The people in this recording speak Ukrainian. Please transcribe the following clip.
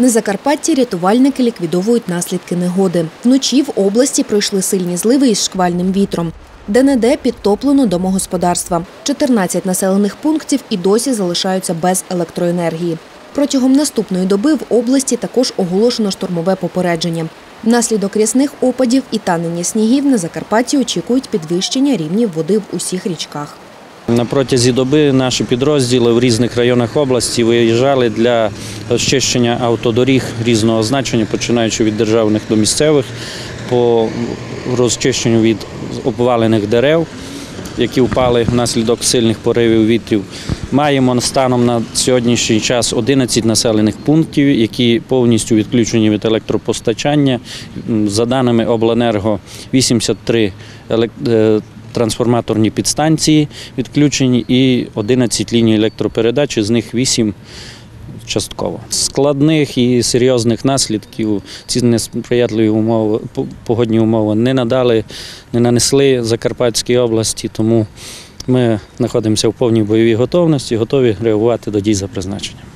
На Закарпатті рятувальники ліквідовують наслідки негоди. Вночі в області пройшли сильні зливи із шквальним вітром. Де-не-де підтоплено домогосподарства. 14 населених пунктів і досі залишаються без електроенергії. Протягом наступної доби в області також оголошено штормове попередження. Внаслідок рясних опадів і танення снігів на Закарпатті очікують підвищення рівнів води в усіх річках. На протязі доби наші підрозділи в різних районах області виїжджали для розчищення автодоріг різного значення, починаючи від державних до місцевих, по розчищенню від обвалених дерев, які впали внаслідок сильних поривів вітрів. Маємо станом на сьогоднішній час 11 населених пунктів, які повністю відключені від електропостачання. За даними обленерго, 83 елек- е, трансформаторні підстанції відключені і 11 ліній електропередачі, з них 8 частково. Складних і серйозних наслідків ці несприятливі умови, погодні умови не надали, не нанесли Закарпатській області, тому ми знаходимося в повній бойовій готовності, готові реагувати до дій за призначенням.